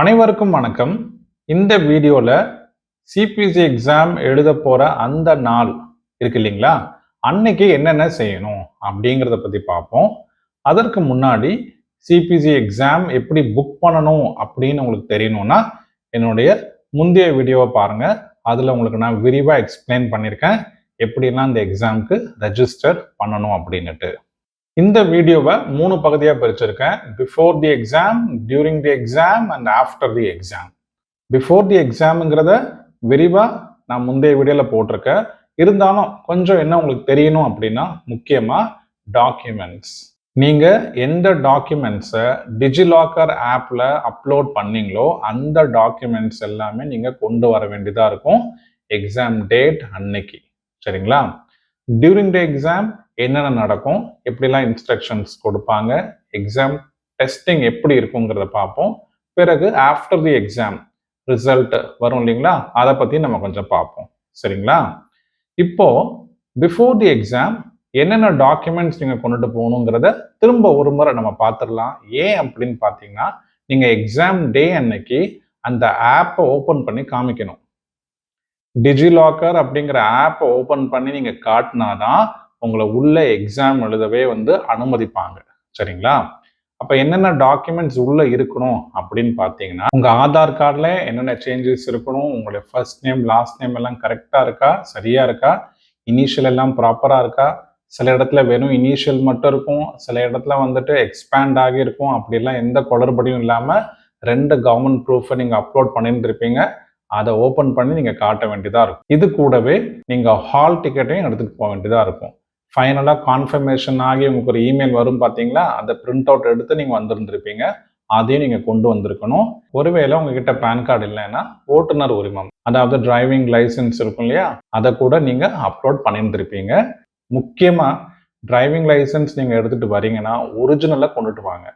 அனைவருக்கும் வணக்கம். இந்த வீடியோவில் சிபிசி எக்ஸாம் எழுத போகிற அந்த நாள் இருக்கு இல்லைங்களா? அன்னைக்கு என்னென்ன செய்யணும் அப்படிங்கிறத பற்றி பார்ப்போம். அதற்கு முன்னாடி சிபிசி எக்ஸாம் எப்படி புக் பண்ணணும் அப்படின்னு உங்களுக்கு தெரியணும்னா என்னுடைய முந்தைய வீடியோவை பாருங்கள் அதில் உங்களுக்கு நான் விரிவாக எக்ஸ்பிளைன் பண்ணியிருக்கேன். எப்படிலாம் இந்த எக்ஸாமுக்கு ரெஜிஸ்டர் பண்ணணும் அப்படின்னுட்டு. இந்த வீடியோவை மூணு பகுதியாக பிரிச்சிருக்கேன். Before the exam during the exam and after the exam before the எக்ஸாமுங்கிறத விரிவாக நான் முந்தைய வீடியோவில் போட்டிருக்கேன். இருந்தாலும் கொஞ்சம் என்ன உங்களுக்கு தெரியணும் அப்படின்னா முக்கியமாக டாக்குமெண்ட்ஸ் நீங்கள் எந்த டாக்குமெண்ட்ஸை டிஜிலாக்கர் ஆப்பில் அப்லோட் பண்ணீங்களோ அந்த டாக்குமெண்ட்ஸ் எல்லாமே நீங்கள் கொண்டு வர வேண்டியதாக இருக்கும். எக்ஸாம் டேட் அன்னைக்கு. சரிங்களா? டியூரிங் த எக்ஸாம் என்னென்ன நடக்கும்? எப்படிலாம் இன்ஸ்ட்ரக்ஷன்ஸ் கொடுப்பாங்க? எக்ஸாம் டெஸ்டிங் எப்படி இருக்குங்கிறத பார்ப்போம். பிறகு ஆஃப்டர் தி எக்ஸாம் ரிசல்ட் வரும் இல்லைங்களா? அதை பற்றி நம்ம கொஞ்சம் பார்ப்போம். சரிங்களா? இப்போ பிஃபோர் தி எக்ஸாம் என்னென்ன டாக்குமெண்ட்ஸ் நீங்கள் கொண்டுட்டு போகணுங்கிறத திரும்ப ஒரு முறை நம்ம பார்த்துடலாம். ஏன் அப்படின்னு பார்த்தீங்கன்னா நீங்கள் எக்ஸாம் டே அன்னைக்கு அந்த ஆப்பை ஓப்பன் பண்ணி காமிக்கணும். டிஜிலாக்கர் அப்படிங்கிற ஆப்பை ஓப்பன் பண்ணி நீங்கள் காட்டினாதான் உங்களை உள்ள எக்ஸாம் எழுதவே வந்து அனுமதிப்பாங்க. சரிங்களா? அப்போ என்னென்ன டாக்குமெண்ட்ஸ் உள்ளே இருக்கணும் அப்படின்னு பார்த்தீங்கன்னா உங்கள் ஆதார் கார்டில் என்னென்ன சேஞ்சஸ் இருக்கணும் உங்களுடைய ஃபர்ஸ்ட் நேம் லாஸ்ட் நேம் எல்லாம் கரெக்டாக இருக்கா சரியாக இருக்கா இனிஷியல் எல்லாம் ப்ராப்பராக இருக்கா சில இடத்துல வெறும் இனிஷியல் மட்டும் இருக்கும் சில இடத்துல வந்துட்டு எக்ஸ்பேண்ட் ஆகியிருக்கும் அப்படிலாம் எந்த குளறுபடியும் இல்லாமல் ரெண்டு கவர்மெண்ட் ப்ரூஃபை நீங்கள் அப்லோட் பண்ணியிருந்திருப்பீங்க. அதை ஓப்பன் பண்ணி நீங்கள் காட்ட வேண்டியதாக இருக்கும். இது கூடவே நீங்கள் ஹால் டிக்கெட்டையும் எடுத்துகிட்டு போக வேண்டியதாக இருக்கும். ஃபைனலாக கான்ஃபர்மேஷன் ஆகி உங்களுக்கு ஒரு இமெயில் வரும் பார்த்தீங்களா அந்த பிரிண்ட் அவுட் எடுத்து நீங்கள் வந்துருந்துருப்பீங்க. அதையும் நீங்கள் கொண்டு வந்திருக்கணும். ஒருவேளை உங்ககிட்ட பேன் கார்டு இல்லைன்னா ஓட்டுநர் உரிமம் அதாவது டிரைவிங் லைசன்ஸ் இருக்கும் இல்லையா? அதை கூட நீங்கள் அப்லோட் பண்ணியிருந்திருப்பீங்க. முக்கியமாக டிரைவிங் லைசன்ஸ் நீங்கள் எடுத்துகிட்டு வரீங்கன்னா ஒரிஜினலாக கொண்டுட்டு வாங்க.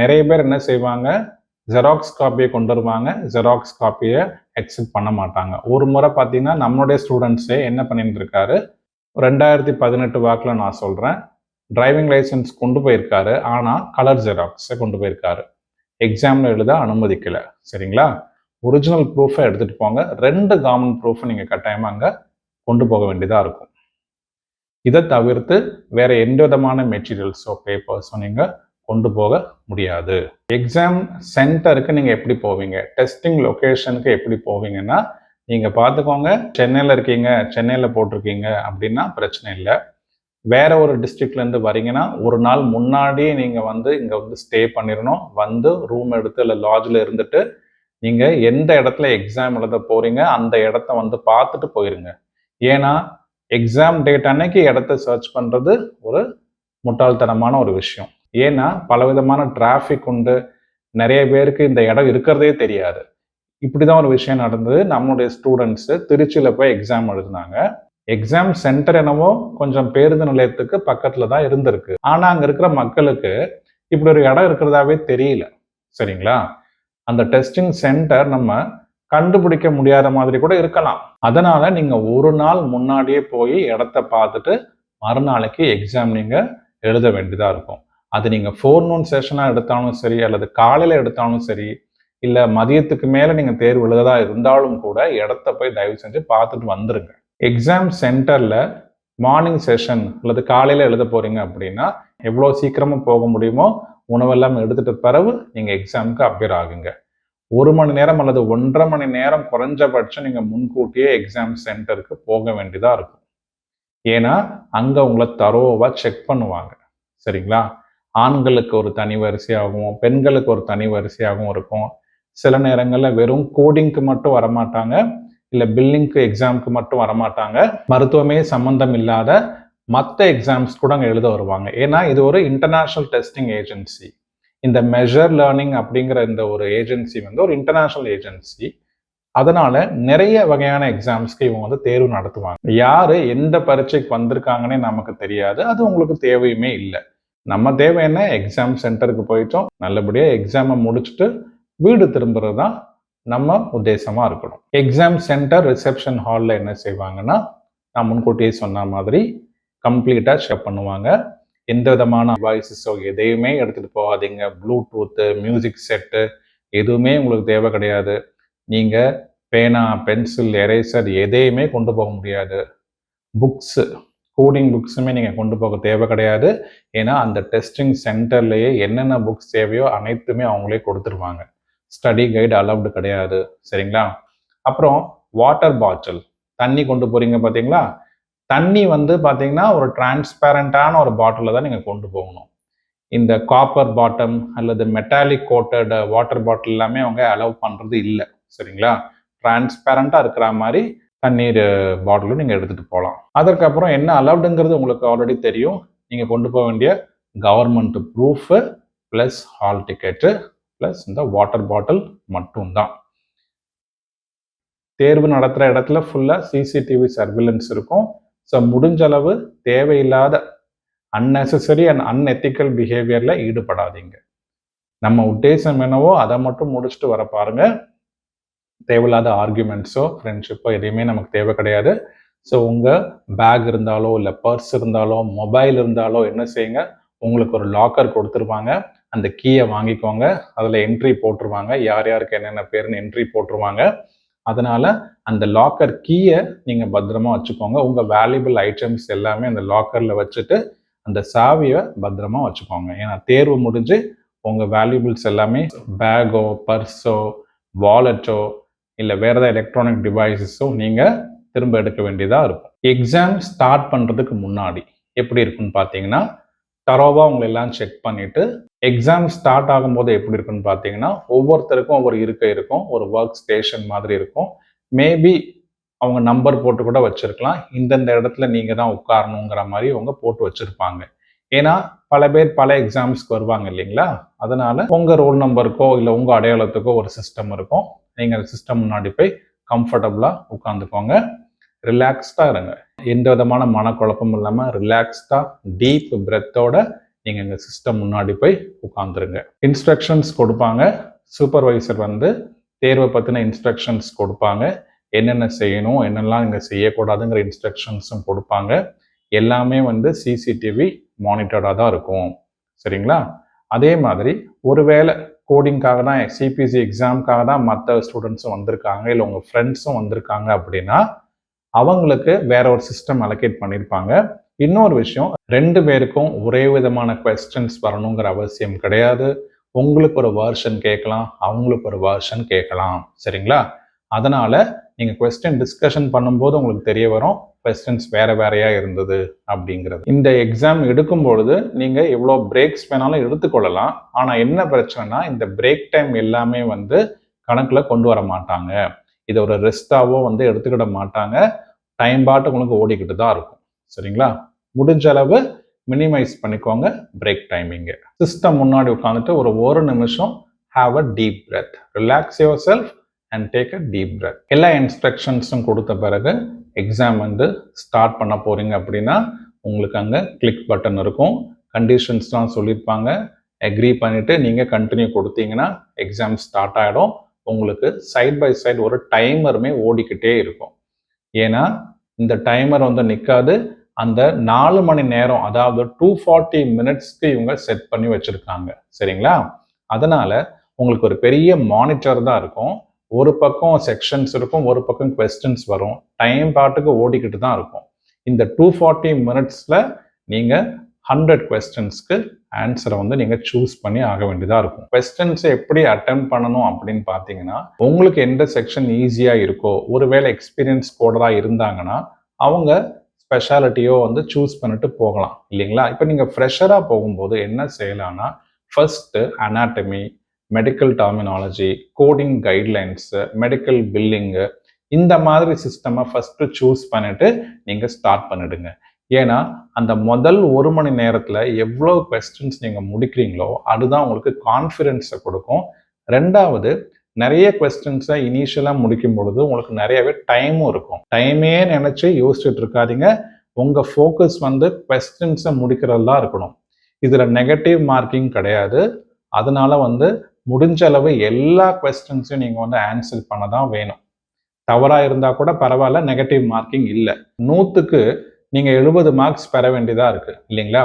நிறைய பேர் என்ன செய்வாங்க? ஜெராக்ஸ் காப்பியை கொண்டு வருவாங்க. ஜெராக்ஸ் காப்பியை அக்செப்ட் பண்ண மாட்டாங்க. ஒரு முறை பார்த்தீங்கன்னா நம்மளுடைய ஸ்டூடெண்ட்ஸே என்ன பண்ணிட்டு இருக்காரு ரெண்டாயிரத்தி பதினெட்டு வாக்கில் நான் சொல்கிறேன் டிரைவிங் லைசன்ஸ் கொண்டு போயிருக்காரு. ஆனால் கலர் ஜெராக்ஸை கொண்டு போயிருக்காரு. எக்ஸாமில் எழுத அனுமதிக்கலை. சரிங்களா? ஒரிஜினல் ப்ரூஃபை எடுத்துகிட்டு போங்க. ரெண்டு காமன் ப்ரூஃபை நீங்கள் கட்டாயமாக அங்கே கொண்டு போக வேண்டியதாக இருக்கும். இதை தவிர்த்து வேறு எந்த விதமான மெட்டீரியல்ஸோ பேப்பர்ஸோ நீங்கள் கொண்டு போக முடியாது. எக்ஸாம் சென்டருக்கு நீங்கள் எப்படி போவீங்க? டெஸ்டிங் லொக்கேஷனுக்கு எப்படி போவீங்கன்னா நீங்கள் பார்த்துக்கோங்க. சென்னையில் இருக்கீங்க சென்னையில் போட்டிருக்கீங்க அப்படின்னா பிரச்சனை இல்லை. வேற ஒரு டிஸ்ட்ரிக்ட்லேருந்து வரீங்கன்னா ஒரு நாள் முன்னாடியே நீங்கள் வந்து இங்கே வந்து ஸ்டே பண்ணிடணும் வந்து ரூம் எடுத்து இல்லை லாட்ஜில் இருந்துட்டு நீங்கள் எந்த இடத்துல எக்ஸாம் எழுத போகிறீங்க அந்த இடத்த வந்து பார்த்துட்டு போயிருங்க. ஏன்னா எக்ஸாம் டேட் அன்னைக்கு இடத்த சர்ச் பண்ணுறது ஒரு முட்டாள்தனமான ஒரு விஷயம். ஏன்னா பலவிதமான டிராஃபிக் உண்டு. நிறைய பேருக்கு இந்த இடம் இருக்கிறதே தெரியாது. இப்படி தான் ஒரு விஷயம் நடந்தது. நம்மளுடைய ஸ்டூடெண்ட்ஸு திருச்சியில் போய் எக்ஸாம் எழுதினாங்க. எக்ஸாம் சென்டர் என்னவோ கொஞ்சம் பேருந்து நிலையத்துக்கு பக்கத்தில் தான் இருந்திருக்கு. ஆனால் அங்கே இருக்கிற மக்களுக்கு இப்படி ஒரு இடம் இருக்கிறதாவே தெரியல. சரிங்களா? அந்த டெஸ்டிங் சென்டர் நம்ம கண்டுபிடிக்க முடியாத மாதிரி கூட இருக்கலாம். அதனால நீங்க ஒரு நாள் முன்னாடியே போய் இடத்த பார்த்துட்டு மறுநாளைக்கு எக்ஸாம் நீங்க எழுத வேண்டியதா இருக்கும். அது நீங்கள் ஃபோர் நூன் செஷனாக எடுத்தாலும் சரி அல்லது காலையில் எடுத்தாலும் சரி இல்லை மதியத்துக்கு மேலே நீங்கள் தேர்வு எழுததா இருந்தாலும் கூட இடத்த போய் தயவு செஞ்சு பார்த்துட்டு வந்துடுங்க எக்ஸாம் சென்டரில் மார்னிங் செஷன் அல்லது காலையில் எழுத போகிறீங்க அப்படின்னா எவ்வளோ சீக்கிரமாக போக முடியுமோ உணவெல்லாம் எடுத்துகிட்டு பிறகு நீங்கள் எக்ஸாமுக்கு அப்பியர் ஆகுங்க. ஒரு மணி நேரம் அல்லது ஒன்றரை மணி நேரம் குறைஞ்சபட்சம் நீங்கள் முன்கூட்டியே எக்ஸாம் சென்டருக்கு போக வேண்டியதாக இருக்கும். ஏன்னா அங்கே உங்களை தரோவாக செக் பண்ணுவாங்க. சரிங்களா? ஆண்களுக்கு ஒரு தனி வரிசையாகவும் பெண்களுக்கு ஒரு தனி வரிசையாகவும் இருக்கும். சில நேரங்களில் வெறும் கோடிங்க்கு மட்டும் வரமாட்டாங்க இல்லை பில்லிங்க்கு எக்ஸாம்க்கு மட்டும் வரமாட்டாங்க. மருத்துவமே சம்மந்தம் இல்லாத மற்ற எக்ஸாம்ஸ் கூட அங்கே எழுத வருவாங்க. ஏன்னா இது ஒரு இன்டர்நேஷ்னல் டெஸ்டிங் ஏஜென்சி இந்த மெஷர் லேர்னிங் அப்படிங்கிற இந்த ஒரு ஏஜென்சி வந்து ஒரு இன்டர்நேஷ்னல் ஏஜென்சி அதனால நிறைய வகையான எக்ஸாம்ஸ்க்கு இவங்க வந்து தேர்வு நடத்துவாங்க. யாரு எந்த பரீட்சைக்கு வந்திருக்காங்கன்னே நமக்கு தெரியாது. அது உங்களுக்கு தேவையுமே இல்லை. நம்ம தேவை என்ன? எக்ஸாம் சென்டருக்கு போயிட்டோம். நல்லபடியாக எக்ஸாமை முடிச்சுட்டு வீடு திரும்புறது தான் நம்ம உத்தேசமாக இருக்கணும். எக்ஸாம் சென்டர் ரிசப்ஷன் ஹாலில் என்ன செய்வாங்கன்னா நான் முன்கூட்டியே சொன்ன மாதிரி கம்ப்ளீட்டாக செக் பண்ணுவாங்க. எந்த விதமான வாய்ஸஸோ எதையுமே எடுத்துகிட்டு போகாதீங்க. ப்ளூடூத்து மியூசிக் செட்டு எதுவுமே உங்களுக்கு தேவை கிடையாது. நீங்கள் பேனா பென்சில் எரேசர் எதையுமே கொண்டு போக முடியாது. புக்ஸு கோடிங் புக்ஸுமே நீங்கள் கொண்டு போக தேவை கிடையாது. ஏன்னா அந்த டெஸ்டிங் சென்டர்லேயே என்னென்ன புக்ஸ் தேவையோ அனைத்துமே அவங்களே கொடுத்துருவாங்க. ஸ்டடி கைடு அலவுடு கிடையாது. சரிங்களா? அப்புறம் வாட்டர் பாட்டில் தண்ணி கொண்டு போகிறீங்க பார்த்தீங்களா தண்ணி வந்து பார்த்தீங்கன்னா ஒரு டிரான்ஸ்பேரண்டான ஒரு பாட்டிலில் தான் நீங்கள் கொண்டு போகணும். இந்த காப்பர் பாட்டம் அல்லது மெட்டாலிக் கோட்டட் வாட்டர் பாட்டில் எல்லாமே அவங்க அலோவ் பண்ணுறது இல்லை. சரிங்களா? டிரான்ஸ்பேரண்டாக இருக்கிற மாதிரி தண்ணீர் பாட்டிலும் நீங்கள் எடுத்துகிட்டு போகலாம் அதற்கப்புறம் என்ன அலவுடுங்கிறது உங்களுக்கு ஆல்ரெடி தெரியும். நீங்கள் கொண்டு போக வேண்டிய government proof plus hall ticket plus இந்த வாட்டர் பாட்டில் மட்டும்தான். தேர்வு நடத்துகிற இடத்துல ஃபுல்லாக சிசிடிவி சர்விலன்ஸ் இருக்கும். ஸோ முடிஞ்ச அளவு தேவையில்லாத அன்னெசசரி அண்ட் அன்எத்திக்கல் பிஹேவியரில் ஈடுபடாதீங்க. நம்ம உத்தேசம் என்னவோ அதை மட்டும் முடிச்சுட்டு வர பாருங்கள் தேவையில்லாத ஆர்குமெண்ட்ஸோ ஃப்ரெண்ட்ஷிப்போ எதையுமே நமக்கு தேவை கிடையாது. ஸோ உங்கள் பேக் இருந்தாலோ இல்லை பர்ஸ் இருந்தாலோ மொபைல் இருந்தாலோ என்ன செய்யுங்க? உங்களுக்கு ஒரு லாக்கர் கொடுத்துருவாங்க. அந்த கீயை வாங்கிக்கோங்க. அதில் என்ட்ரி போட்டுருவாங்க. யார் யாருக்கு என்னென்ன பேருன்னு என்ட்ரி போட்டுருவாங்க. அதனால அந்த லாக்கர் கீயை நீங்கள் பத்திரமா வச்சுக்கோங்க. உங்கள் வேல்யூபிள் ஐட்டம்ஸ் எல்லாமே அந்த லாக்கரில் வச்சுட்டு அந்த சாவியை பத்திரமா வச்சுக்கோங்க. ஏன்னா தேர்வு முடிஞ்சு உங்கள் வேல்யூபிள்ஸ் எல்லாமே பேக்கோ பர்ஸோ வாலெட்டோ இல்லை வேறு ஏதாவது எலக்ட்ரானிக் டிவைஸஸும் நீங்கள் திரும்ப எடுக்க வேண்டியதாக இருக்கும். எக்ஸாம் ஸ்டார்ட் பண்ணுறதுக்கு முன்னாடி எப்படி இருக்குன்னு பார்த்தீங்கன்னா தரோவாக உங்களை எல்லாம் செக் பண்ணிவிட்டு எக்ஸாம் ஸ்டார்ட் ஆகும்போது எப்படி இருக்குன்னு பார்த்தீங்கன்னா ஒவ்வொருத்தருக்கும் ஒவ்வொரு இருக்கை இருக்கும் ஒரு ஒர்க் ஸ்டேஷன் மாதிரி இருக்கும். மேபி அவங்க நம்பர் போட்டு கூட வச்சுருக்கலாம். இந்தந்த இடத்துல நீங்கள் தான் உட்காரணுங்கிற மாதிரி அவங்க போட்டு வச்சுருப்பாங்க. ஏன்னா பல பேர் பல எக்ஸாம்ஸ்க்கு வருவாங்க இல்லைங்களா? அதனால் உங்கள் ரோல் நம்பருக்கோ இல்லை உங்கள் அடையாளத்துக்கோ ஒரு சிஸ்டம் இருக்கும். நீங்கள் சிஸ்டம் முன்னாடி போய் கம்ஃபர்டபுளாக உட்காந்துக்கோங்க ரிலாக்ஸ்டாக இருங்க. எந்த விதமான மனக்குழப்பமும் இல்லாமல் ரிலாக்ஸ்டாக டீப் பிரெத்தோட நீங்கள் எங்கள் சிஸ்டம் முன்னாடி போய் உட்காந்துருங்க இன்ஸ்ட்ரக்ஷன்ஸ் கொடுப்பாங்க. சூப்பர்வைசர் வந்து தேர்வை பற்றின இன்ஸ்ட்ரக்ஷன்ஸ் கொடுப்பாங்க. என்னென்ன செய்யணும் என்னெல்லாம் இங்கே செய்யக்கூடாதுங்கிற இன்ஸ்ட்ரக்ஷன்ஸும் கொடுப்பாங்க. எல்லாமே வந்து சிசிடிவி மானிட்டர்டாக தான் இருக்கும். சரிங்களா? அதே மாதிரி ஒருவேளை கோடிங்காக தான் சிபிசி எக்ஸாமுக்காக தான் மற்ற ஸ்டூடெண்ட்ஸும் வந்திருக்காங்க இல்லை உங்கள் ஃப்ரெண்ட்ஸும் வந்திருக்காங்க அப்படின்னா அவங்களுக்கு வேற ஒரு சிஸ்டம் அலோகேட் பண்ணியிருப்பாங்க இன்னொரு விஷயம் ரெண்டு பேருக்கும் ஒரே விதமான கொஸ்டின்ஸ் வரணுங்கிற அவசியம் கிடையாது. உங்களுக்கு ஒரு வேர்ஷன் கேட்கலாம் அவங்களுக்கு ஒரு வேர்ஷன் கேட்கலாம். சரிங்களா? அதனால் நீங்கள் கொஸ்டின் டிஸ்கஷன் பண்ணும்போது உங்களுக்கு தெரிய வரும் கொஸ்டின்ஸ் வேறு வேறையாக இருந்தது அப்படிங்கிறது. இந்த எக்ஸாம் எடுக்கும் பொழுது நீங்கள் எவ்வளோ பிரேக்ஸ் வேணாலும் எடுத்துக்கொள்ளலாம். ஆனால் என்ன பிரச்சனைனா இந்த பிரேக் டைம் எல்லாமே வந்து கணக்கில் கொண்டு வர மாட்டாங்க. இதை ஒரு ரெஸ்டாவோ வந்து எடுத்துக்கிட மாட்டாங்க. டைம் பாட்டு உங்களுக்கு ஓடிக்கிட்டு தான் இருக்கும். சரிங்களா? முடிஞ்ச அளவு மினிமைஸ் பண்ணிக்கோங்க பிரேக் டைமிங்கு சிஸ்டம் முன்னாடி உட்காந்துட்டு ஒரு ஒரு நிமிஷம் have a deep breath relax yourself and take a deep breath எல்லா இன்ஸ்ட்ரக்ஷன்ஸும் கொடுத்த பிறகு எக்ஸாம் வந்து ஸ்டார்ட் பண்ண போகிறீங்க அப்படின்னா உங்களுக்கு அங்கே கிளிக் பட்டன் இருக்கும். கண்டிஷன்ஸ்லாம் சொல்லியிருப்பாங்க அக்ரி பண்ணிவிட்டு நீங்கள் கண்டினியூ கொடுத்தீங்கன்னா எக்ஸாம் ஸ்டார்ட் ஆகிடும் உங்களுக்கு சைட் பை சைடு ஒரு டைமருமே ஓடிக்கிட்டே இருக்கும். ஏன்னா இந்த டைமர் வந்து நிற்காது அந்த நாலு மணி நேரம் அதாவது டூ ஃபார்ட்டி மினிட்ஸ்க்கு இவங்க செட் பண்ணி வச்சுருக்காங்க. சரிங்களா? அதனால் உங்களுக்கு ஒரு பெரிய மானிட்டர் தான் இருக்கும். ஒரு பக்கம் செக்ஷன்ஸ் இருக்கும் ஒரு பக்கம் கொஸ்டின்ஸ் வரும். டைம் பாட்டுக்கு ஓடிக்கிட்டு தான் இருக்கும். இந்த டூ ஃபார்ட்டி மினிட்ஸில் நீங்கள் ஹண்ட்ரட் கொஸ்டின்ஸ்க்கு ஆன்சரை வந்து நீங்கள் சூஸ் பண்ணி ஆக வேண்டியதாக இருக்கும். கொஸ்டின்ஸை எப்படி அட்டன் பண்ணணும் அப்படின்னு பார்த்தீங்கன்னா உங்களுக்கு எந்த செக்ஷன் ஈஸியாக இருக்கோ ஒருவேளை எக்ஸ்பீரியன்ஸ் கோடராக இருந்தாங்கன்னா அவங்க ஸ்பெஷாலிட்டியோ வந்து சூஸ் பண்ணிட்டு போகலாம் இல்லைங்களா? இப்போ நீங்கள் ஃப்ரெஷராக போகும்போது என்ன செய்யலாம்னா first anatomy medical terminology coding guidelines medical billing இந்த மாதிரி சிஸ்டமை ஃபஸ்ட்டு சூஸ் பண்ணிட்டு நீங்கள் ஸ்டார்ட் பண்ணிடுங்க. ஏன்னா அந்த முதல் ஒரு மணி நேரத்தில் எவ்வளோ கொஸ்டின்ஸ் நீங்கள் முடிக்கிறீங்களோ அதுதான் உங்களுக்கு கான்ஃபிடென்ஸை கொடுக்கும். ரெண்டாவது நிறைய கொஸ்டின்ஸை இனிஷியலாக முடிக்கும் பொழுது உங்களுக்கு நிறையவே டைமும் இருக்கும். டைமே நினச்சி யோசிச்சுட்டு இருக்காதீங்க. உங்கள் ஃபோக்கஸ் வந்து கொஸ்டின்ஸை முடிக்கிறதெல்லாம் இருக்கணும். இதில் நெகட்டிவ் மார்க்கிங் கிடையாது. அதனால வந்து முடிஞ்ச அளவு எல்லா கொஸ்டின்ஸையும் நீங்கள் வந்து ஆன்சர் பண்ண தான் வேணும். தவறாக இருந்தால் கூட பரவாயில்ல நெகட்டிவ் மார்க்கிங் இல்லை. நூற்றுக்கு நீங்கள் எழுபது மார்க்ஸ் பெற வேண்டியதாக இருக்குது இல்லைங்களா?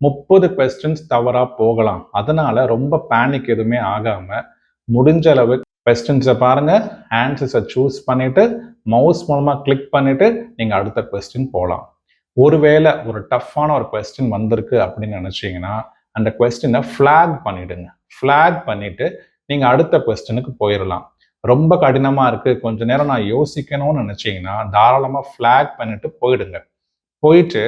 முப்பது கொஸ்டின்ஸ் தவறாக போகலாம். அதனால் ரொம்ப பேனிக் எதுவுமே ஆகாமல் முடிஞ்ச அளவு கொஸ்டின்ஸை பாருங்கள் ஆன்சர்ஸை சூஸ் பண்ணிவிட்டு மவுஸ் மூலமாக கிளிக் பண்ணிவிட்டு நீங்கள் அடுத்த கொஸ்டின் போகலாம் ஒருவேளை ஒரு டஃப்பான ஒரு கொஸ்டின் வந்திருக்கு அப்படின்னு நினச்சிங்கன்னா அந்த கொஸ்டினை ஃப்ளாக் பண்ணிவிடுங்க ஃப்ளாக் பண்ணிட்டு நீங்கள் அடுத்த கொஸ்டினுக்கு போயிடலாம் ரொம்ப கடினமாக இருக்குது கொஞ்ச நேரம் நான் யோசிக்கணும்னு நினச்சிங்கன்னா தாராளமாக ஃப்ளாக் பண்ணிட்டு போயிடுங்க. போயிட்டு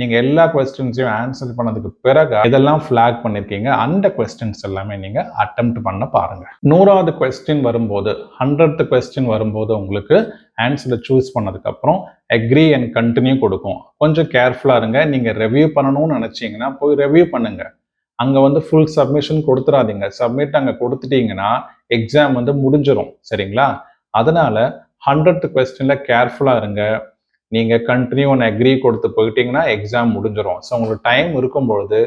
நீங்கள் எல்லா கொஸ்டின்ஸையும் ஆன்சர் பண்ணதுக்கு பிறகு இதெல்லாம் ஃப்ளாக் பண்ணியிருக்கீங்க அந்த கொஸ்டின்ஸ் எல்லாமே நீங்கள் அட்டெம்ப்ட் பண்ண பாருங்கள் நூறாவது கொஸ்டின் வரும்போது ஹண்ட்ரட் கொஸ்டின் வரும்போது உங்களுக்கு ஆன்சரை சூஸ் பண்ணதுக்கப்புறம் அக்ரி அண்ட் கண்டினியூ கொடுக்கும். கொஞ்சம் கேர்ஃபுல்லாக இருங்க. நீங்கள் ரெவ்யூ பண்ணணும்னு நினச்சிங்கன்னா போய் ரெவ்யூ பண்ணுங்கள் அங்கே வந்து ஃபுல் சப்மிஷன் கொடுத்துடாதீங்க சப்மிட் அங்கே கொடுத்துட்டீங்கன்னா எக்ஸாம் வந்து முடிஞ்சிடும் சரிங்களா? அதனால ஹண்ட்ரட் கொஸ்டினில் கேர்ஃபுல்லாக இருங்க. நீங்கள் கண்டினியூ ஒன் அக்ரி கொடுத்து போயிட்டீங்கன்னா எக்ஸாம் முடிஞ்சிடும் ஸோ உங்களுக்கு டைம் இருக்கும்பொழுது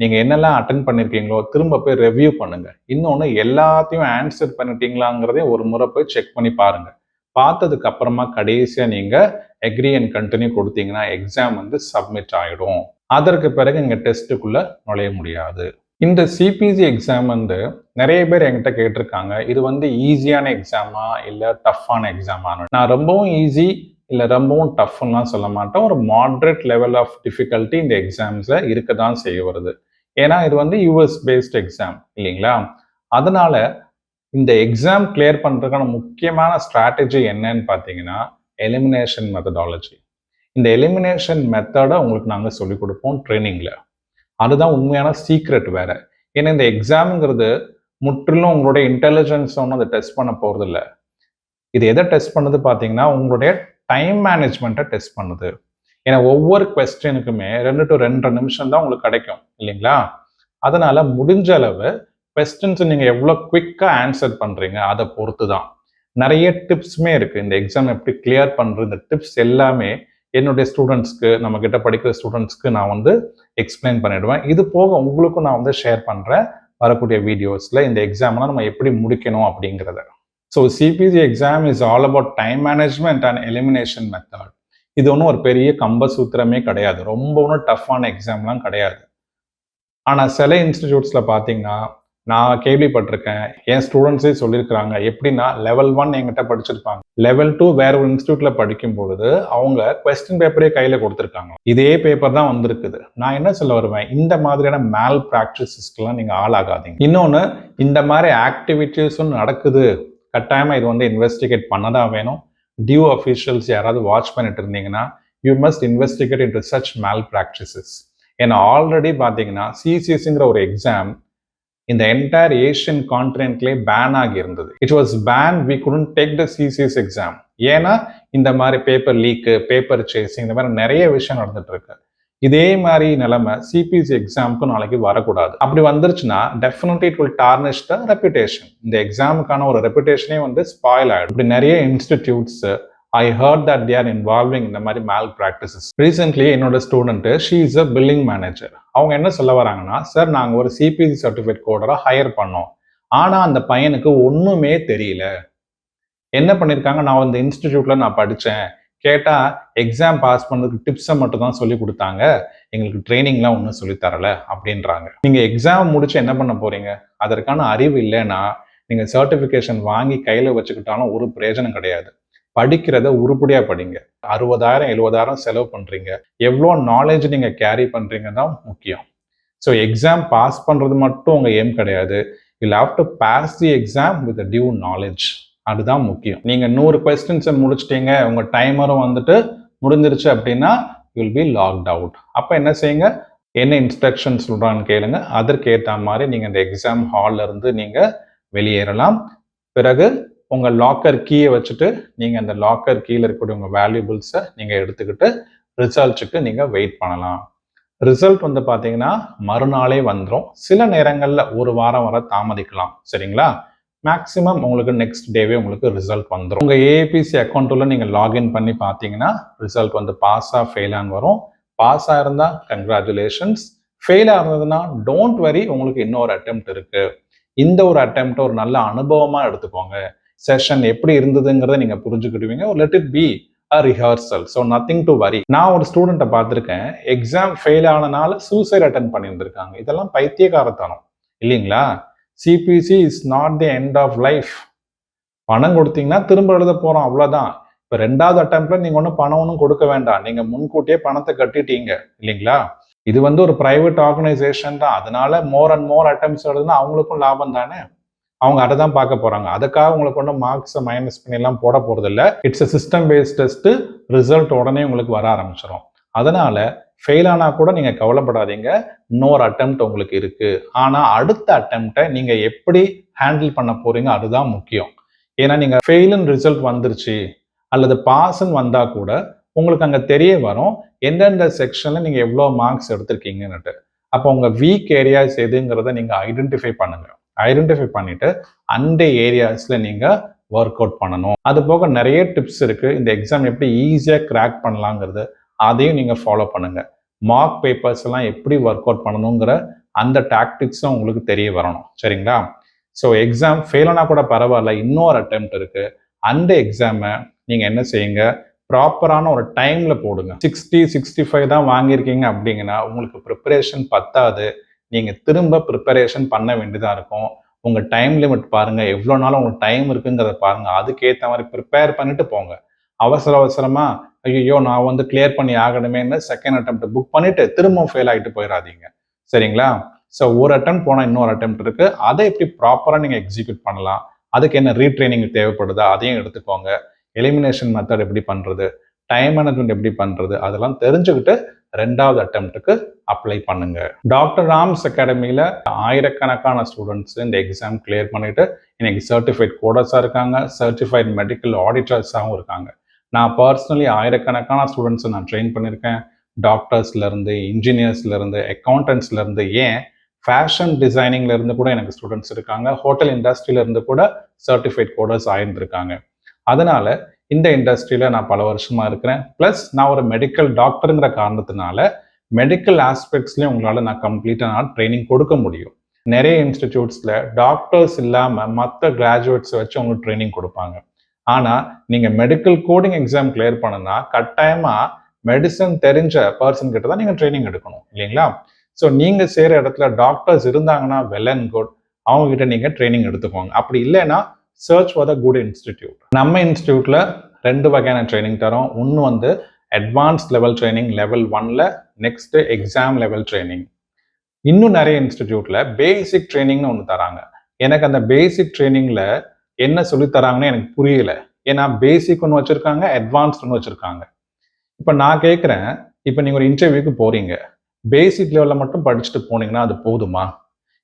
நீங்கள் என்னெல்லாம் அட்டன் பண்ணியிருக்கீங்களோ திரும்ப போய் ரெவ்யூ பண்ணுங்கள் இன்னொன்று எல்லாத்தையும் ஆன்சர் பண்ணிட்டீங்களாங்கிறதே ஒரு முறை போய் செக் பண்ணி பாருங்கள் பார்த்ததுக்கு அப்புறமா கடைசியாக நீங்கள் எக்ரி அண்ட் கண்டினியூ கொடுத்தீங்கன்னா எக்ஸாம் வந்து சப்மிட் ஆகிடும் அதற்கு பிறகு இங்கே டெஸ்ட்டுக்குள்ளே நுழைய முடியாது. இந்த சிபிசி எக்ஸாம் வந்து நிறைய பேர் என்கிட்ட கேட்டிருக்காங்க. இது வந்து ஈஸியான எக்ஸாமா இல்லை டஃப்பான எக்ஸாமான்னு நான் ரொம்பவும் ஈஸி இல்லை ரொம்பவும் டஃப்லாம் சொல்ல மாட்டேன். ஒரு மாட்ரேட் லெவல் ஆஃப் டிஃபிகல்ட்டி இந்த எக்ஸாம்ஸில் இருக்க தான் செய்ய வருது. ஏன்னா இது வந்து யூஎஸ் பேஸ்ட் எக்ஸாம் இல்லைங்களா? அதனால இந்த எக்ஸாம் கிளியர் பண்ணுறதுக்கான முக்கியமான ஸ்ட்ராட்டஜி என்னன்னு பார்த்தீங்கன்னா எலிமினேஷன் மெத்தடாலஜி இந்த எலிமினேஷன் மெத்தடை உங்களுக்கு நாங்கள் சொல்லிக் கொடுப்போம் ட்ரைனிங்கில் அதுதான் உண்மையான சீக்ரெட் வேற. ஏன்னா இந்த எக்ஸாமுங்கிறது முற்றிலும் உங்களுடைய இன்டெலிஜென்ஸ் ஒன்றும் அதை டெஸ்ட் பண்ண போகிறது இல்லை இது எதை டெஸ்ட் பண்ணுது பார்த்தீங்கன்னா உங்களுடைய டைம் மேனேஜ்மெண்ட்டை டெஸ்ட் பண்ணுது. ஏன்னா ஒவ்வொரு கொஸ்டினுக்குமே ரெண்டு டு ரெண்டரை நிமிஷம் தான் உங்களுக்கு கிடைக்கும் இல்லைங்களா? அதனால முடிஞ்ச அளவு கொஸ்டின்ஸ் நீங்கள் எவ்வளோ குவிக்காக ஆன்சர் பண்ணுறீங்க அதை பொறுத்து தான் நிறைய டிப்ஸுமே இருக்குது இந்த எக்ஸாம் எப்படி கிளியர் பண்ணுறது இந்த டிப்ஸ் எல்லாமே என்னுடைய ஸ்டூடெண்ட்ஸ்க்கு நம்ம கிட்ட படிக்கிற ஸ்டூடெண்ட்ஸ்க்கு நான் வந்து எக்ஸ்பிளைன் பண்ணிடுவேன். இது போக உங்களுக்கும் நான் வந்து ஷேர் பண்ணுறேன் வரக்கூடிய வீடியோஸில் இந்த எக்ஸாம்லாம் நம்ம எப்படி முடிக்கணும் அப்படிங்கிறத. So CPC exam is all about time management and elimination method இது ஒன்றும் ஒரு பெரிய கம்ப சூத்திரமே கிடையாது. ரொம்ப ஒன்றும் டஃப்பான எக்ஸாம்லாம் கிடையாது. ஆனால் சில இன்ஸ்டிடியூட்ஸில் பார்த்தீங்கன்னா நான் கேள்விப்பட்டிருக்கேன். என் ஸ்டூடெண்ட்ஸே சொல்லியிருக்கிறாங்க. எப்படின்னா லெவல் ஒன் என்கிட்ட படிச்சிருப்பாங்க. லெவல் டூ வேற ஒரு இன்ஸ்டியூட்ல படிக்கும் பொழுது அவங்க கொஸ்டின் பேப்பரே கையில கொடுத்துருக்காங்க இதே பேப்பர் தான் வந்திருக்குது. நான் என்ன சொல்ல வருவேன்? இந்த மாதிரியான மேல் ப்ராக்டிசஸ்க்கெல்லாம் நீங்க ஆளாகாதீங்க. இன்னொன்று இந்த மாதிரி ஆக்டிவிட்டீஸும் நடக்குது. கட்டாயமா இது வந்து இன்வெஸ்டிகேட் பண்ணதான் வேணும். டியூ அஃபீஷியல்ஸ் யாராவது வாட்ச் பண்ணிட்டு இருந்தீங்கன்னா you must investigate in such malpractices ஏன்னா ஆல்ரெடி பார்த்தீங்கன்னா சிசிஎஸ்ங்கிற ஒரு எக்ஸாம் இந்த என்டையர் ஏஷியன் கான்டினென்ட்லேயே பேன் ஆகி இருந்தது. It was ban we couldn't take the CCS exam ஏன்னா இந்த மாதிரி பேப்பர் லீக்கு பேப்பர் சேசிங் இந்த மாதிரி நிறைய விஷயம் நடந்துட்டு இருக்கு. இதே மாதிரி நிலைமை சிபிசி எக்ஸாமுக்கும் நாளைக்கு வரக்கூடாது. அப்படி வந்துருச்சுன்னா definitely it will tarnish the reputation இந்த எக்ஸாமுக்கான ஒரு ரெப்புடேஷனே வந்து ஸ்பாயில் ஆகிடும் இப்படி நிறைய institutes I heard that they're involving இந்த மாதிரி மேல் ப்ராக்டிசஸ் ரீசென்ட்லி என்னோட student she is a billing manager அவங்க என்ன சொல்ல வராங்கன்னா சார் நாங்கள் ஒரு சிபிசி சர்டிஃபிகேட் கோடரை ஹையர் பண்ணோம். ஆனால் அந்த பையனுக்கு ஒன்றுமே தெரியல. என்ன பண்ணியிருக்காங்க நான் இந்த இன்ஸ்டிடியூட்டில் நான் படித்தேன் கேட்டால் எக்ஸாம் பாஸ் பண்ணதுக்கு டிப்ஸை மட்டும் தான் சொல்லி கொடுத்தாங்க. எங்களுக்கு ட்ரைனிங்லாம் ஒன்றும் சொல்லித்தரல அப்படின்றாங்க. நீங்கள் எக்ஸாம் முடிச்சு என்ன பண்ண போறீங்க? அதற்கான அறிவு இல்லைன்னா நீங்கள் சர்டிஃபிகேஷன் வாங்கி கையில் வச்சுக்கிட்டாலும் ஒரு பிரயோஜனம் கிடையாது. படிக்கிறத உருப்படியாக படிங்க. அறுபதாயிரம் எழுபதாயிரம் செலவு பண்ணுறீங்க எவ்வளோ நாலேஜ் நீங்கள் கேரி பண்ணுறீங்க தான் முக்கியம். ஸோ எக்ஸாம் பாஸ் பண்ணுறது மட்டும் உங்கள் எய்ம் கிடையாது. You have to pass the exam with due knowledge அதுதான் முக்கியம். நீங்கள் நூறு கொஸ்டின்ஸை முடிச்சிட்டீங்க உங்கள் டைமரும் வந்துட்டு முடிஞ்சிருச்சு அப்படின்னா யுல் பி லாக்ட் அவுட் அப்போ என்ன செய்யுங்க? என்ன இன்ஸ்ட்ரக்ஷன் சொல்கிறான்னு கேளுங்க. அதற்கேற்ற மாதிரி நீங்கள் இந்த எக்ஸாம் ஹாலில் இருந்து நீங்கள் வெளியேறலாம். பிறகு உங்கள் லாக்கர் கீயை வச்சுட்டு நீங்கள் அந்த லாக்கர் கீழே இருக்கக்கூடிய உங்கள் வேல்யூபிள்ஸை நீங்கள் எடுத்துக்கிட்டு ரிசல்ட்டுக்கு நீங்கள் வெயிட் பண்ணலாம். ரிசல்ட் வந்து பார்த்தீங்கன்னா மறுநாளே வந்துடும் சில நேரங்களில் ஒரு வாரம் வர தாமதிக்கலாம். சரிங்களா? மேக்ஸிமம் உங்களுக்கு நெக்ஸ்ட் டேவே உங்களுக்கு ரிசல்ட் வந்துடும் உங்கள் ஏபிசி அக்கௌண்ட்டில் நீங்கள் லாகின் பண்ணி பார்த்தீங்கன்னா ரிசல்ட் வந்து பாஸாக ஃபெயிலான்னு வரும். பாஸாக இருந்தால் கங்க்ராச்சுலேஷன்ஸ் ஃபெயிலாக இருந்ததுன்னா டோன்ட் வரி உங்களுக்கு இன்னொரு அட்டெம்ப்ட் இருக்குது இந்த ஒரு அட்டெம்ப்ட் ஒரு நல்ல அனுபவமாக எடுத்துக்கோங்க. செஷன் எப்படி இருந்ததுங்கிறத நீங்க புரிஞ்சுக்கிடுவீங்க. ஒரு let it be a rehearsal so nothing to worry நான் ஒரு ஸ்டூடெண்ட்டை பார்த்துருக்கேன். எக்ஸாம் ஃபெயில் ஆனனால சூசைட் அட்டன் பண்ணியிருந்திருக்காங்க. இதெல்லாம் பைத்தியகாரத்தனம் இல்லைங்களா? CPC is not the end of life பணம் கொடுத்தீங்கன்னா திரும்ப எழுத போகிறோம் அவ்வளோதான் இப்போ ரெண்டாவது அட்டம்ப்ட்ல நீங்கள் ஒன்றும் பணம் ஒன்றும் கொடுக்க வேண்டாம். நீங்கள் முன்கூட்டியே பணத்தை கட்டிட்டீங்க. இல்லைங்களா? இது வந்து ஒரு ப்ரைவேட் ஆர்கனைசேஷன் தான். அதனால மோர் அண்ட் மோர் அட்டம்ஸ் எழுதுனா அவங்களுக்கும் லாபம் தானே? அவங்க அதை தான் பார்க்க போறாங்க. அதுக்காக உங்களுக்கு ஒன்றும் மார்க்ஸை மைனஸ் பண்ணி எல்லாம் போட போறது இல்லை it's system based test result உடனே உங்களுக்கு வர ஆரம்பிச்சிடும் அதனால ஃபெயில் ஆனால் கூட நீங்கள் கவலைப்படாதீங்க. இன்னொரு அட்டம் உங்களுக்கு இருக்குது ஆனால் அடுத்த அட்டம்ப்டை நீங்கள் எப்படி ஹேண்டில் பண்ண போறீங்க அதுதான் முக்கியம். ஏன்னா நீங்கள் ஃபெயிலுன்னு ரிசல்ட் வந்துருச்சு அல்லது பாஸ்ன்னு வந்தால் கூட உங்களுக்கு அங்கே தெரிய வரும். எந்தெந்த செக்ஷனில் நீங்கள் எவ்வளோ மார்க்ஸ் எடுத்திருக்கீங்கன்னுட்டு. அப்போ உங்கள் வீக் ஏரியாஸ் எதுங்கிறத நீங்கள் ஐடென்டிஃபை பண்ணுங்க. ஐடென்டிஃபை பண்ணிட்டு அந்த ஏரியாஸில் நீங்கள் ஒர்க் அவுட் பண்ணணும். அது போக நிறைய டிப்ஸ் இருக்குது இந்த எக்ஸாம் எப்படி ஈஸியாக கிராக் பண்ணலாங்கிறது அதையும் நீங்கள் ஃபாலோ பண்ணுங்கள் மார்க் பேப்பர்ஸ் எல்லாம் எப்படி ஒர்க் அவுட் பண்ணணுங்கிற அந்த டாக்டிக்ஸும் உங்களுக்கு தெரிய வரணும். சரிங்களா? ஸோ எக்ஸாம் ஃபெயிலானா கூட பரவாயில்ல. இன்னொரு அட்டெம்ப்ட் இருக்கு. அந்த எக்ஸாமை நீங்கள் என்ன செய்யுங்க? ப்ராப்பரான ஒரு டைமில் போடுங்க. சிக்ஸ்டி சிக்ஸ்டி ஃபைவ் தான் வாங்கியிருக்கீங்க அப்படிங்கன்னா உங்களுக்கு ப்ரிப்பரேஷன் பத்தாது. நீங்கள் திரும்ப ப்ரிப்பரேஷன் பண்ண வேண்டியதாக இருக்கும். உங்கள் டைம் லிமிட் பாருங்கள் எவ்வளோ நாளும் உங்களுக்கு டைம் இருக்குங்கிறத பாருங்கள் அதுக்கேற்ற மாதிரி ப்ரிப்பேர் பண்ணிட்டு போங்க. அவசர அவசரமா ஐயோ நான் வந்து கிளியர் பண்ணி ஆகணுமேன்னு செகண்ட் அட்டம் புக் பண்ணிட்டு திரும்ப ஃபெயில் ஆகிட்டு போயிடாதீங்க சரிங்களா? ஸோ ஒரு அட்டம் போனால் இன்னொரு அட்டம் இருக்கு. அதை எப்படி ப்ராப்பராக நீங்கள் எக்ஸிக்யூட் பண்ணலாம்? அதுக்கு என்ன ரீட்ரைனிங் தேவைப்படுதா? அதையும் எடுத்துக்கோங்க. எலிமினேஷன் மெத்தட் எப்படி பண்ணுறது டைம் மேனேஜ்மெண்ட் எப்படி பண்ணுறது அதெல்லாம் தெரிஞ்சுக்கிட்டு ரெண்டாவது அட்டம்ப்ட்டுக்கு அப்ளை பண்ணுங்க. டாக்டர் ராம்ஸ் அகாடமியில் ஆயிரக்கணக்கான ஸ்டூடெண்ட்ஸ் இந்த எக்ஸாம் கிளியர் பண்ணிட்டு இன்னைக்கு சர்டிஃபைட் கோடர்ஸாக இருக்காங்க சர்டிஃபைட் மெடிக்கல் ஆடிட்டர்ஸாகவும் இருக்காங்க. நான் பர்சனலி ஆயிரக்கணக்கான ஸ்டூடெண்ட்ஸை நான் ட்ரெயின் பண்ணியிருக்கேன். டாக்டர்ஸ்லேருந்து இன்ஜினியர்ஸ்லேருந்து அக்கௌண்டன்ட்ஸ்லேருந்து ஏன் ஃபேஷன் டிசைனிங்ல இருந்து கூட எனக்கு ஸ்டூடெண்ட்ஸ் இருக்காங்க. ஹோட்டல் இண்டஸ்ட்ரியில இருந்து கூட சர்டிஃபைட் கோடர்ஸ் ஆயிருந்திருக்காங்க. அதனால இந்த இண்டஸ்ட்ரியில நான் பல வருஷமாக இருக்கிறேன். ப்ளஸ் நான் ஒரு மெடிக்கல் டாக்டருங்கிற காரணத்தினால மெடிக்கல் ஆஸ்பெக்ட்ஸ்லேயும் உங்களால் நான் கம்ப்ளீட்டாக நான் ட்ரைனிங் கொடுக்க முடியும். நிறைய இன்ஸ்டிடியூட்ஸில் டாக்டர்ஸ் இல்லாமல் மற்ற கிராஜுவேட்ஸ் வச்சு உங்களுக்கு ட்ரைனிங் கொடுப்பாங்க. ஆனால் நீங்கள் மெடிக்கல் கோடிங் எக்ஸாம் கிளியர் பண்ணுனா கட்டாயமாக மெடிசன் தெரிஞ்ச பர்சன் கிட்ட தான் நீங்கள் ட்ரைனிங் எடுக்கணும் இல்லைங்களா? ஸோ நீங்கள் செய்கிற இடத்துல டாக்டர்ஸ் இருந்தாங்கன்னா வெல் அண்ட் குட் அவங்க கிட்ட நீங்கள் ட்ரைனிங் எடுத்துக்கோங்க. அப்படி இல்லைன்னா search for the good institute நம்ம இன்ஸ்டியூட்டில் ரெண்டு வகையான ட்ரைனிங் தரோம். ஒன்று வந்து அட்வான்ஸ் லெவல் ட்ரைனிங் லெவல் ஒன்ல நெக்ஸ்ட் எக்ஸாம் லெவல் ட்ரைனிங் இன்னும் நிறைய இன்ஸ்டிடியூட்ல பேசிக் ட்ரைனிங்னு ஒன்று தராங்க. எனக்கு அந்த பேசிக் ட்ரைனிங்ல என்ன சொல்லி தராங்கன்னு எனக்கு புரியல. ஏன்னா பேசிக் ஒன்று வச்சிருக்காங்க அட்வான்ஸ்ட் ஒன்று வச்சிருக்காங்க. இப்போ நான் கேட்குறேன் இப்போ நீங்கள் ஒரு இன்டர்வியூக்கு போறீங்க. பேசிக் லெவலில் மட்டும் படிச்சுட்டு போனீங்கன்னா அது போதுமா?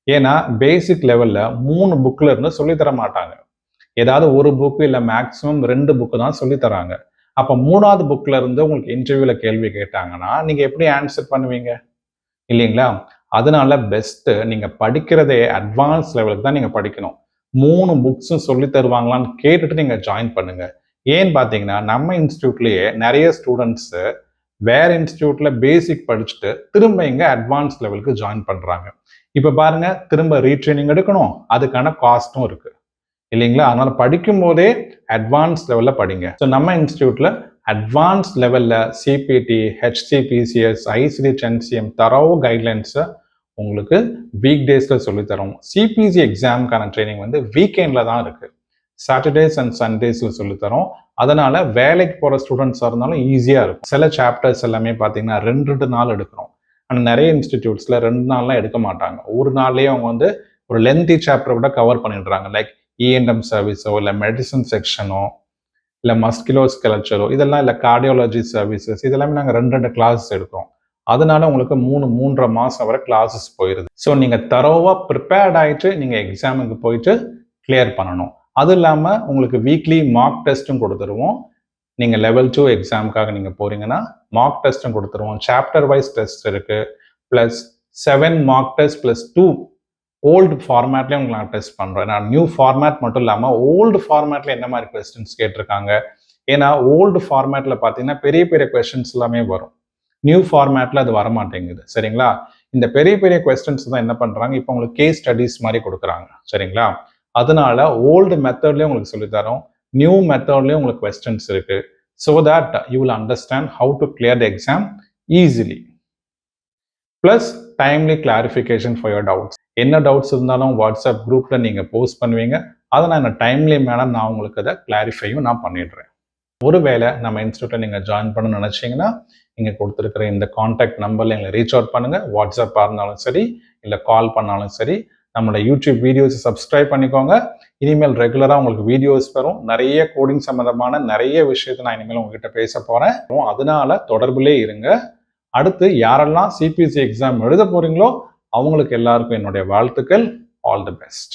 ஏன்னா பேசிக் லெவலில் மூணு புக்கில் இருந்து சொல்லித்தர மாட்டாங்க. ஏதாவது ஒரு புக்கு இல்லை மேக்ஸிமம் ரெண்டு புக்கு தான் சொல்லி தராங்க. அப்போ மூணாவது புக்கில் இருந்து உங்களுக்கு இன்டர்வியூவில் கேள்வி கேட்டாங்கன்னா நீங்கள் எப்படி ஆன்சர் பண்ணுவீங்க? இல்லைங்களா? அதனால பெஸ்ட்டு நீங்கள் படிக்கிறதே அட்வான்ஸ் லெவலுக்கு தான் நீங்கள் படிக்கணும். மூணு புக்ஸும் சொல்லி தருவாங்களான்னு கேட்டுட்டு நீங்கள் ஜாயின் பண்ணுங்க. ஏன்னு பார்த்தீங்கன்னா நம்ம இன்ஸ்டியூட்லேயே நிறைய ஸ்டூடெண்ட்ஸு வேற இன்ஸ்டியூட்டில் பேசிக் படிச்சுட்டு திரும்ப இங்கே அட்வான்ஸ் லெவலுக்கு ஜாயின் பண்ணுறாங்க இப்போ பாருங்க திரும்ப ரீட்ரைனிங் எடுக்கணும் அதுக்கான காஸ்ட்டும் இருக்குது இல்லைங்களா? அதனால படிக்கும் போதே அட்வான்ஸ் லெவலில் படிங்க. ஸோ நம்ம இன்ஸ்டியூட்டில் அட்வான்ஸ் லெவலில் சிபிடி ஹெச்சிபிசிஎஸ் ஐசிடி டென்சிஎம் தரவு கைட்லைன்ஸை உங்களுக்கு வீக் டேஸில் சொல்லித்தரோம். சிபிசி எக்ஸாமுக்கான ட்ரைனிங் வந்து வீக்கெண்டில் தான் இருக்குது சாட்டர்டேஸ் அண்ட் சண்டேஸில் சொல்லித்தரோம். அதனால் வேலைக்கு போகிற ஸ்டூடெண்ட்ஸாக இருந்தாலும் ஈஸியாக இருக்கும். சில சாப்டர்ஸ் எல்லாமே பார்த்தீங்கன்னா ரெண்டு ரெண்டு நாள் எடுக்கிறோம். ஆனால் நிறைய இன்ஸ்டிடியூட்ஸில் ரெண்டு நாள்லாம் எடுக்க மாட்டாங்க. ஒரு நாள்லேயே அவங்க வந்து ஒரு லென்த்தி சாப்டர் கூட கவர் பண்ணிடுறாங்க. லைக் இஎன்எம் சர்வீஸோ இல்லை மெடிசன் செக்ஷனோ இல்லை மஸ்கிலோஸ் ஸ்கெலச்சரோ இதெல்லாம் இல்லை கார்டியாலஜி சர்வீசஸ் இதெல்லாமே நாங்கள் ரெண்டு ரெண்டு கிளாஸஸ் எடுக்கிறோம். அதனால உங்களுக்கு மூணு மூன்றரை மாதம் வரை கிளாஸஸ் போயிடுது ஸோ நீங்கள் தரோவாக ப்ரிப்பேர்ட் ஆகிட்டு நீங்கள் எக்ஸாமுக்கு போயிட்டு கிளியர் பண்ணணும். அது இல்லாமல் உங்களுக்கு வீக்லி மார்க் டெஸ்ட்டும் கொடுத்துருவோம். நீங்கள் லெவல் டூ எக்ஸாமுக்காக நீங்கள் போகிறீங்கன்னா மார்க் டெஸ்ட்டும் கொடுத்துருவோம். சாப்டர் வைஸ் டெஸ்ட் இருக்குது plus seven mark test plus two old ஃபார்மேட்லேயே உங்களுக்கு நான் டெஸ்ட் பண்ணுறேன் நான் நியூ ஃபார்மேட் மட்டும் இல்லாமல் ஓல்டு ஃபார்மேட்டில் என்ன மாதிரி கொஸ்டின்ஸ் கேட்டிருக்காங்க? ஏன்னா ஓல்டு ஃபார்மேட்டில் பார்த்தீங்கன்னா பெரிய பெரிய கொஸ்டின்ஸ் எல்லாமே வரும். நியூ ஃபார்மேட்டில் அது வரமாட்டேங்குது. சரிங்களா? இந்த பெரிய பெரிய கொஸ்டின்ஸ் தான் என்ன பண்ணுறாங்க இப்போ உங்களுக்கு கேஸ் ஸ்டடீஸ் மாதிரி கொடுக்குறாங்க. சரிங்களா? அதனால ஓல்டு மெத்தட்லேயும் உங்களுக்கு சொல்லித்தரோம் நியூ மெத்தட்லேயும் உங்களுக்கு கொஸ்டின்ஸ் இருக்கு. So that you will understand how to clear the exam easily plus timely clarification for your doubts என்ன டவுட்ஸ் இருந்தாலும் வாட்ஸ்அப் குரூப்பில் நீங்கள் போஸ்ட் பண்ணுவீங்க. அதை நான் என்ன டைம்லி மேலே நான் உங்களுக்கு அதை கிளாரிஃபையும் நான் பண்ணிடுறேன். ஒருவேளை நம்ம இன்ஸ்டியூட்டில் நீங்கள் ஜாயின் பண்ணணும்னு நினச்சிங்கன்னா இங்கே கொடுத்துருக்குற இந்த காண்டாக்ட் நம்பரில் எங்களை ரீச் அவுட் பண்ணுங்கள் வாட்ஸ்அப்பாக இருந்தாலும் சரி இல்லை கால் பண்ணாலும் சரி நம்மளோட யூடியூப் வீடியோஸ் சப்ஸ்கிரைப் பண்ணிக்கோங்க. இனிமேல் ரெகுலராக உங்களுக்கு வீடியோஸ் வரும். நிறைய கோடிங் சம்மந்தமான நிறைய விஷயத்தை நான் இனிமேல் உங்ககிட்ட பேச போகிறேன் அதனால தொடர்பிலே இருங்க. அடுத்து யாரெல்லாம் சிபிஎஸ்சி எக்ஸாம் எழுத போகிறீங்களோ அவங்களுக்கு எல்லாருக்கும் என்னுடைய வாழ்த்துக்கள். All the best